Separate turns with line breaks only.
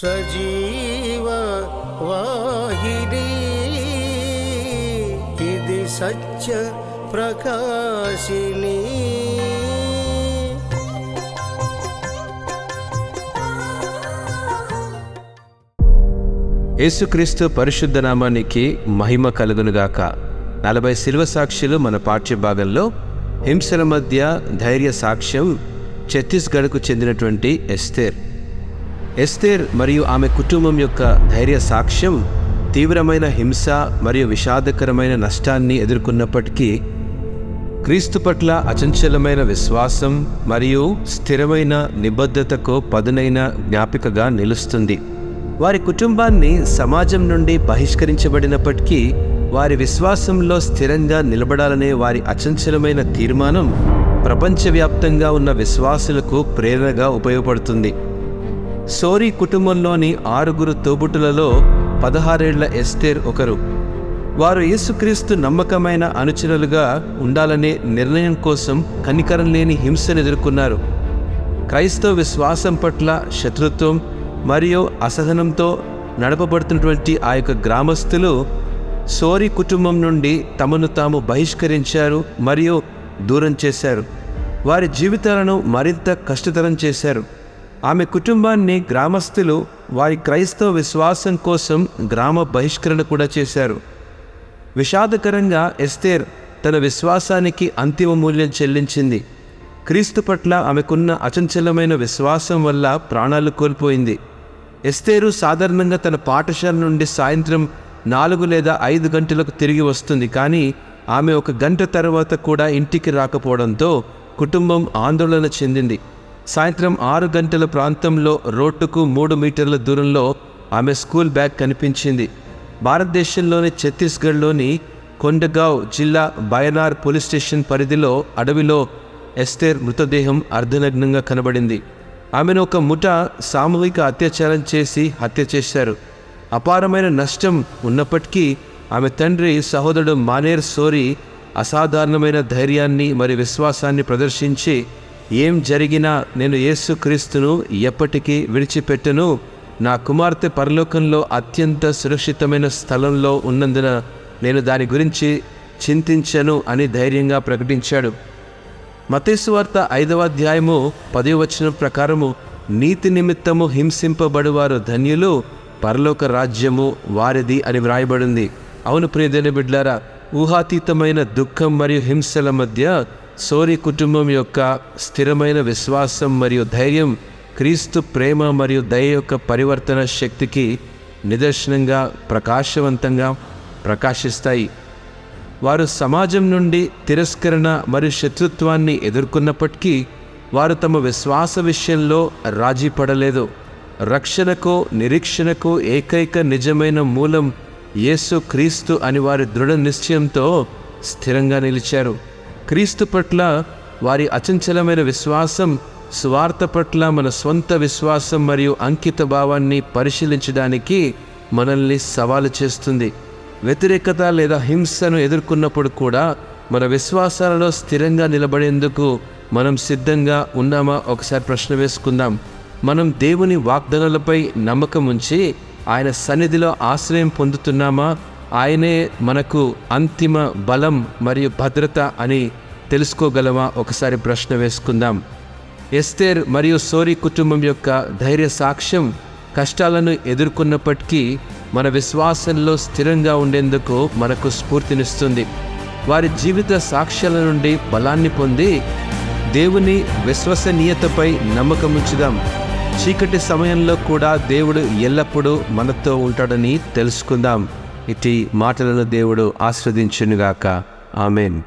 సజీవ వాహిని ఇది సత్య ప్రకాశిని
యేసుక్రీస్తు పరిశుద్ధ నామానికి మహిమ కలుగునుగాక నలభై శిల్వ సాక్షులు మన పాఠ్య భాగంలో హింసల మధ్య ధైర్య సాక్ష్యం ఛత్తీస్గఢ్కు చెందినటువంటి ఎస్తేర్. ఎస్తేర్ మరియు ఆమె కుటుంబం యొక్క ధైర్య సాక్ష్యం తీవ్రమైన హింస మరియు విషాదకరమైన నష్టాన్ని ఎదుర్కొన్నప్పటికీ క్రీస్తు పట్ల అచంచలమైన విశ్వాసం మరియు స్థిరమైన నిబద్ధతకు పదునైన జ్ఞాపికగా నిలుస్తుంది. వారి కుటుంబాన్ని సమాజం నుండి బహిష్కరించబడినప్పటికీ వారి విశ్వాసంలో స్థిరంగా నిలబడాలనే వారి అచంచలమైన తీర్మానం ప్రపంచవ్యాప్తంగా ఉన్న విశ్వాసులకు ప్రేరణగా ఉపయోగపడుతుంది. సోరీ కుటుంబంలోని ఆరుగురు తోబుట్టులలో పదహారేళ్ళ ఎస్టేర్ ఒకరు. వారు యేసుక్రీస్తు నమ్మకమైన అనుచరులుగా ఉండాలనే నిర్ణయం కోసం కనికరం లేని హింసను ఎదుర్కొన్నారు. క్రైస్తవ విశ్వాసం పట్ల శత్రుత్వం మరియు అసహనంతో నడపబడుతున్నటువంటి ఆ యొక్క గ్రామస్తులు సోరి కుటుంబం నుండి తమను తాము బహిష్కరించారు మరియు దూరం చేశారు. వారి జీవితాలను మరింత కష్టతరం చేశారు. ఆమె కుటుంబాన్ని గ్రామస్తులు వారి క్రైస్తవ విశ్వాసం కోసం గ్రామ బహిష్కరణ కూడా చేశారు. విషాదకరంగా ఎస్తేర్ తన విశ్వాసానికి అంతిమ మూల్యం చెల్లించింది. క్రీస్తు పట్ల ఆమెకున్న అచంచలమైన విశ్వాసం వల్ల ప్రాణాలు కోల్పోయింది. ఎస్తేరు సాధారణంగా తన పాఠశాల నుండి సాయంత్రం నాలుగు లేదా ఐదు గంటలకు తిరిగి వస్తుంది. కానీ ఆమె ఒక గంట తర్వాత కూడా ఇంటికి రాకపోవడంతో కుటుంబం ఆందోళన చెందింది. సాయంత్రం ఆరు గంటల ప్రాంతంలో రోడ్డుకు మూడు మీటర్ల దూరంలో ఆమె స్కూల్ బ్యాగ్ కనిపించింది. భారతదేశంలోని ఛత్తీస్గఢ్లోని కొండగావ్ జిల్లా బయనార్ పోలీస్ స్టేషన్ పరిధిలో అడవిలో ఎస్తేర్ మృతదేహం అర్ధనగ్నంగా కనబడింది. ఆమెను ఒక ముఠ సామూహిక అత్యాచారం చేసి హత్య చేశారు. అపారమైన నష్టం ఉన్నప్పటికీ ఆమె తండ్రి సహోదరుడు మానేర్ సోరి అసాధారణమైన ధైర్యాన్ని మరియు విశ్వాసాన్ని ప్రదర్శించి ఏం జరిగినా నేను యేసుక్రీస్తును ఎప్పటికీ విడిచిపెట్టను. నా కుమార్తె పరలోకంలో అత్యంత సురక్షితమైన స్థలంలో ఉన్నందున నేను దాని గురించి చింతించను అని ధైర్యంగా ప్రకటించాడు. మతేశ్వార్త ఐదవ అధ్యాయము పదవ వచనం ప్రకారము నీతి నిమిత్తము హింసింపబడువారు ధన్యులు పరలోక రాజ్యము వారిది అని వ్రాయబడింది. అవును ప్రియమైన బిడ్లారా ఊహాతీతమైన దుఃఖం మరియు హింసల మధ్య సోరి కుటుంబం యొక్క స్థిరమైన విశ్వాసం మరియు ధైర్యం క్రీస్తు ప్రేమ మరియు దయ యొక్క పరివర్తన శక్తికి నిదర్శనంగా ప్రకాశవంతంగా ప్రకాశిస్తాయి. వారు సమాజం నుండి తిరస్కరణ మరియు శత్రుత్వాన్ని ఎదుర్కొన్నప్పటికీ వారు తమ విశ్వాస విషయంలో రాజీ పడలేదు. రక్షణకు నిరీక్షణకు ఏకైక నిజమైన మూలం యేసు క్రీస్తు అని వారి దృఢ నిశ్చయంతో స్థిరంగా నిలిచారు. క్రీస్తు పట్ల వారి అచంచలమైన విశ్వాసం స్వార్థ పట్ల మన స్వంత విశ్వాసం మరియు అంకిత భావాన్ని పరిశీలించడానికి మనల్ని సవాలు చేస్తుంది. వ్యతిరేకత లేదా హింసను ఎదుర్కొన్నప్పుడు కూడా మన విశ్వాసాలలో స్థిరంగా నిలబడేందుకు మనం సిద్ధంగా ఉన్నామా? ఒకసారి ప్రశ్న వేసుకుందాం. మనం దేవుని వాగ్దానాలపై నమ్మకం ఉంచి ఆయన సన్నిధిలో ఆశ్రయం పొందుతున్నామా? ఆయనే మనకు అంతిమ బలం మరియు భద్రత అని తెలుసుకోగలమా ఒకసారి ప్రశ్న వేసుకుందాం. ఎస్తేర్ మరియు సోరీ కుటుంబం యొక్క ధైర్య సాక్ష్యం కష్టాలను ఎదుర్కొన్నప్పటికీ మన విశ్వాసంలో స్థిరంగా ఉండేందుకు మనకు స్ఫూర్తినిస్తుంది. వారి జీవిత సాక్ష్యాల నుండి బలాన్ని పొంది దేవుని విశ్వసనీయతపై నమ్మకం ఉంచుదాం. చీకటి సమయంలో కూడా దేవుడు ఎల్లప్పుడూ మనతో ఉంటాడని తెలుసుకుందాం. ఇటీ మాటలను దేవుడు ఆస్వాదించునుగాక ఆమెన్.